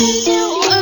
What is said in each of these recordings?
วั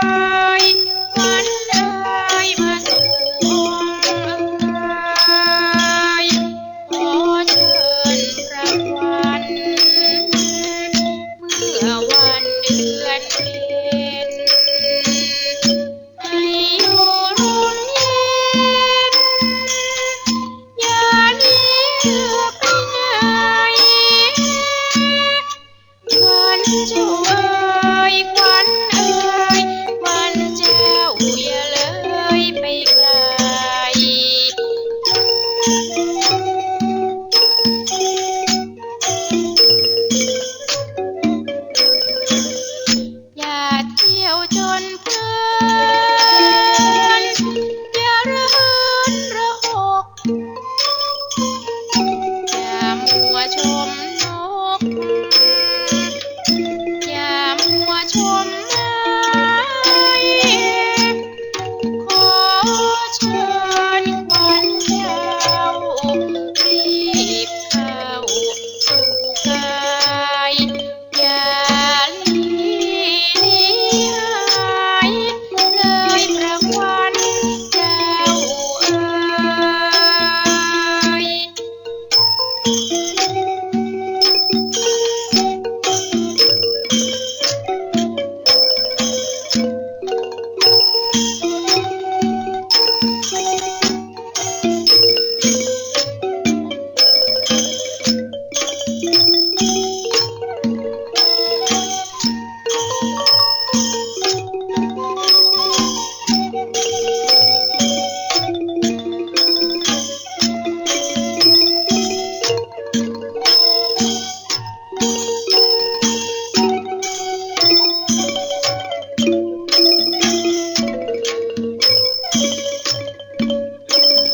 เ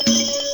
you.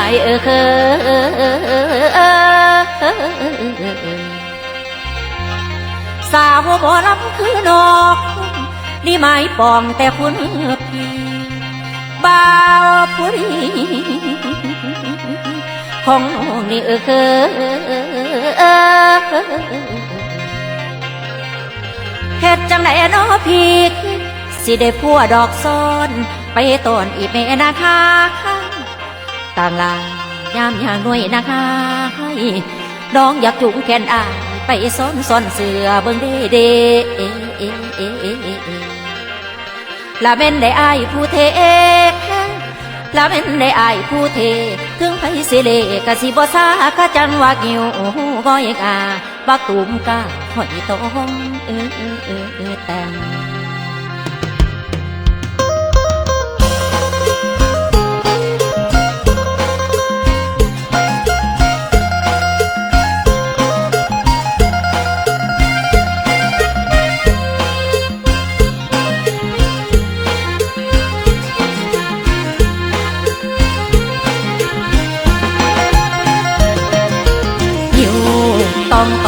ายเออเคสาวบ่ลำคือนกนี่หมายปองแต่คุณพี่บ่าวผู้ดีของน้องนี่เออเคอเฮ็ดจังไดเนาะพี่สิได้พัวดอกซ้อน ไปต้นอีเมนาคา ต่างลายามอย่างหน่วยนะคะน้องอยากจุงแขนอายไปซ้อนซ้อนเสือเบิ่งเด้เด้เอเอเอเอเอเอละเม่นได้อายผู้เทละเม่นได้อายผู้เท ถึงไผสิเลกะสิบ่ซากะจันว่ากิวก้อยกาบักตุ่มกาหอยตองเออเออเออเออแต่ง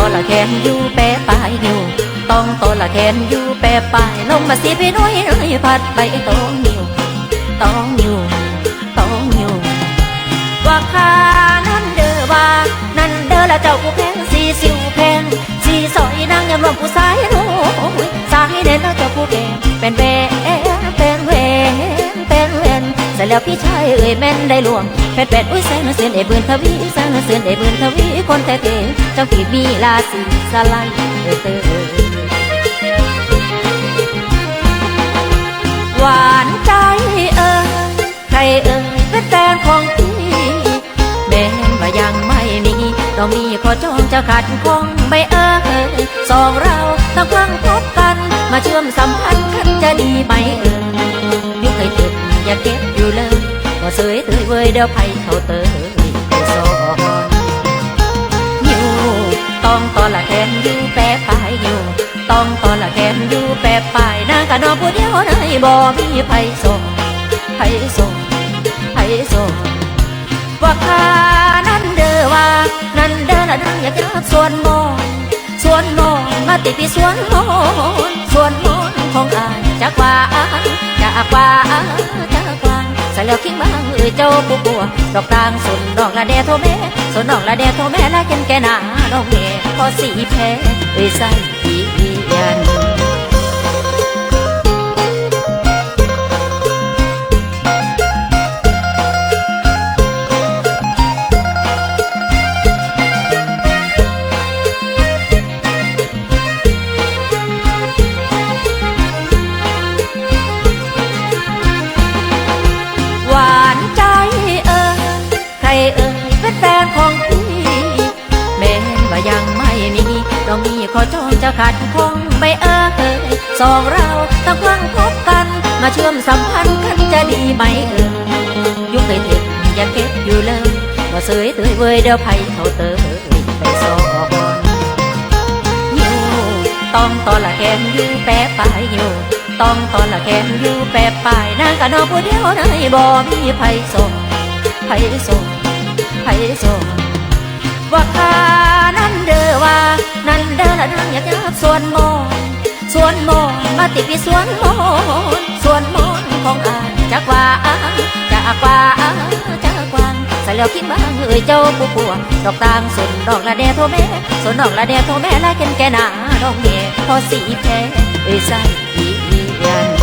อละแขนอยู่แปะปลายอยู่ต้องตอละแขนอยู่แปะปลายลงมาสีพี่น้อยเอ้ยพัดไปต้องอยู่ต้องอยู่ต้องอยู่ว่าคานั่นเด้อว่านั่นเด้อละเจ้ากูแพงสีสิวแพงสีสอยนางยำรวมผู้สายโน้ยสายเด่น แล้วพี่ชายเอ่ยแม่นได้หลวงแปดแปดอุ้ยแสนเสือนเอบืนทวีแสนเสือนเอบืนทวีคนแต่เก๋เจ้าที่มีลาสีสลายเออเตอหวานใจเอ่ยใครเอ่ยเป็นแฟนของพี่แม้ว่ายังไม่มีต้องมีขอจองจะขัดคงไม่เอ่ยสองเราต้องพังพบกัน มาเชื่อมสัมพันธ์กันจะดีไหมเอ่ยยุคเคยเก็บอย่าเก็บ เสวยเตยเว้ยเดี๋ยวไผเขาเตยไปสอนอยู่ต้องตอนละแขนอยู่แปะปลายอยู่ต้องตอนละแขนอยู่แปะปลายนางกะนอผู้เดียวได้บ่มีไผสอนไผสอนไผสอนว่าคานั่นเด้อว่านั่นเด้อละนางอยากจะส่วนมอนส่วนมอนมาติดที่ส่วนมอนส่วนมอนของอายจากว่าจากว่าจากว่า ใส่แล้วคิงบ้างเอ้ยเจ้าผู้ปัวดอกตางสนดอกละแดโทแม่สนดอกละแดโทแม่ละเกินแกหนาดอกเมพอสีแพ้เอ้ยใส่อีเอียน ขอจองจะขาดคงไม่เอ่ยสองเราต้องพังพบกัน มาเชื่อมสัมพันธ์กันจะดีไหมเอ่ยยุคเคยเห็นอย่าเก็บอยู่เลยว่าเสยเตยเว้ยเดี๋ยวไผเขาเตยไปสอนอยู่ต้องตอนละแกนอยู่แปะปลายอยู่ต้องตอนละแขนอยู่แปบปลายนางกะนอผู้เดียวได้บ่มีไผส่งไผส่งไผส่งว่าคานั่นเด้ อว่า นั่นเด้อละนางอยากจะส่วนมอนส่วนมอนมาติดพี่ส่วนมอนส่วนมอนของอายจากว่าจากว่าจากวางใส่แล้วคิดบ้างเอ้ยเจ้าผู้ปัวดอกตางสนดอกละแดโทแม่สนดอกละแดโทแม่ละเกินแกหนาดอกเม่พอสีแพ้เอ้ยใส่อีเอียน